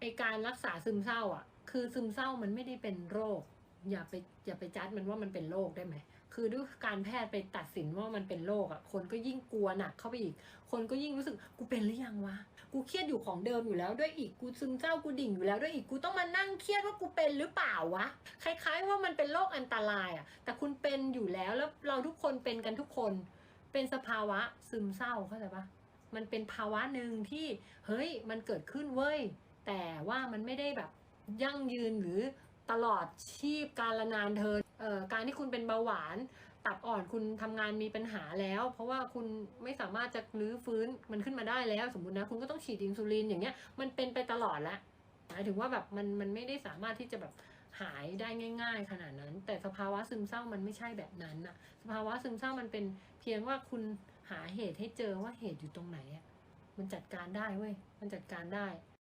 ไอการรักษาซึมเศร้าอะ คือซึมเศร้ามันไม่ได้เป็นโรค อย่าไปอย่าไปจัดมันว่ามันเป็นโรคได้ไหม คือด้วยการแพทย์ไปตัดสินว่ามันเป็นโรคอะ คนก็ยิ่งกลัวหนักเข้าไปอีก คนก็ยิ่งรู้สึกกูเป็นหรือยังวะ กูเครียดอยู่ของเดิมอยู่แล้วด้วยอีก กูซึมเศร้ากูดิ่งอยู่แล้วด้วยอีก กูต้องมานั่งเครียดว่ากูเป็นหรือเปล่าวะ คล้ายๆว่ามันเป็นโรคอันตรายอะ แต่คุณเป็นอยู่แล้วแล้วเราทุกคนเป็นกันทุกคน เป็นสภาวะซึมเศร้าเข้าใจปะมันเป็นภาวะหนึ่งที่เฮ้ยมันเกิดขึ้นเว้ย ว่ามันไม่ได้แบบยั่งยืนหรือตลอดชีพการละนานเธอเอ่อการที่คุณเป็นเบาหวาน ตับอ่อนคุณทำงานมีปัญหาแล้ว เพราะว่าคุณไม่สามารถจะรื้อฟื้นมันขึ้นมาได้แล้ว สมมตินะคุณก็ต้องฉีดอินซูลินอย่างเงี้ยมันเป็นไปตลอดแล้วหมายถึงว่าแบบมันมันไม่ได้สามารถที่จะแบบหายได้ง่าย ๆ ขนาดนั้น แต่สภาวะซึมเศร้ามันไม่ใช่แบบนั้นนะสภาวะซึมเศร้ามันเป็นเพียงว่าคุณหาเหตุให้เจอว่าเหตุอยู่ตรงไหนอะมันจัดการได้เว้ยมันจัดการได้